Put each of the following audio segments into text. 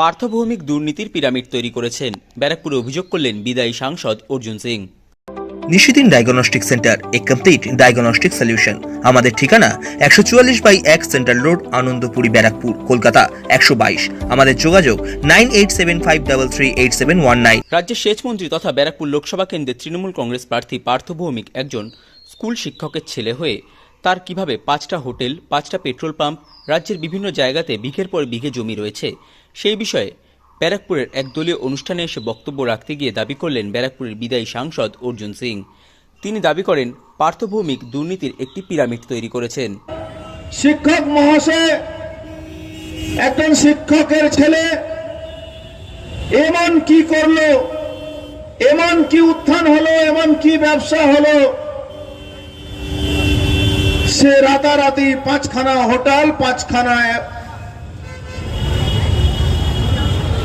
পার্থভৌমিক দুর্নীতির পিরামিড তৈরি করেছেন। ব্যারাকপুরে অভিযোগ করলেন বিদায়ী সাংসদ অর্জুন সিং। নিশিদিন ডায়াগনস্টিক সেন্টার এ কমপ্লিট ডায়াগনস্টিক সলিউশন। আমাদের ঠিকানা একশো চুয়াল্লিশ বাই এক সেন্ট্রাল রোড আনন্দপুরি ব্যারাকপুর কলকাতা একশো বাইশ। আমাদের যোগাযোগ nine eight seven five double three eight seven one nine. রাজ্যের সেচমন্ত্রী তথা ব্যারাকপুর লোকসভা কেন্দ্রের তৃণমূল কংগ্রেস প্রার্থী পার্থ ভৌমিক একজন স্কুল শিক্ষকের ছেলে হয়ে তার কীভাবে পাঁচটা হোটেল, পাঁচটা পেট্রোল পাম্প, রাজ্যের বিভিন্ন জায়গাতে বিঘের পর বিঘে জমি রয়েছে, সেই বিষয়ে ব্যারাকপুরের এক দলীয় অনুষ্ঠানে এসে বক্তব্য রাখতে গিয়ে দাবি করলেন ব্যারাকপুরের বিদায়ী সাংসদ অর্জুন সিং। তিনি দাবি করেন, পার্থভৌমিক দুর্নীতির একটি পিরামিড তৈরি করেছেন। শিক্ষক মহাশয়, একজন শিক্ষকের ছেলে, এমন কি করল? এমন কি উত্থান হলো? এমন কি ব্যবসা হলো? সে রাতারাতি পাঁচখানা হোটেল পাঁচখানা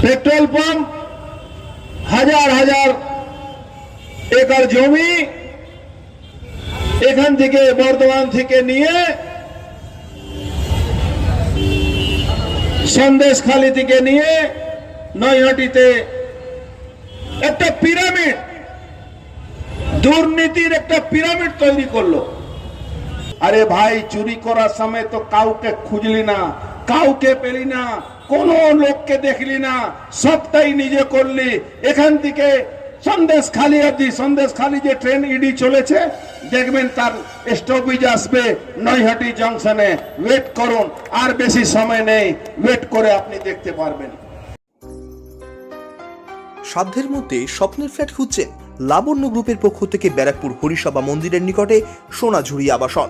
পেট্রোল পাম্প, হাজার হাজার একর জমি। এখান থেকে বর্ধমান থেকে নিয়ে সন্দেশখালি থেকে নিয়ে নৈহাটিতে একটা পিরামিড, দুর্নীতির একটা পিরামিড তৈরি করল। আরে ভাই, চুরি করার সময় তো কাউকে খুঁজলি না, কাউকে পেলি না, কোন লোককে দেখলি না, সবটাই নিজে করলি। এখান থেকে সন্দেশ খালি অব্দি সন্দেশ খালি যে ট্রেন ইডি চলেছে, দেখবেন তার স্টপেজ আসবে নৈহাটি জংশনে ওয়েট করুন, আর বেশি সময় নেই ওয়েট করে আপনি দেখতে পারবেন। সাধ্যের মধ্যে স্বপ্নের ফ্ল্যাট খুঁজছেন লাবণ্য গ্রুপের পক্ষ থেকে ব্যারাকপুর হরিসভা মন্দিরের নিকটে সোনাঝুরি আবাসন।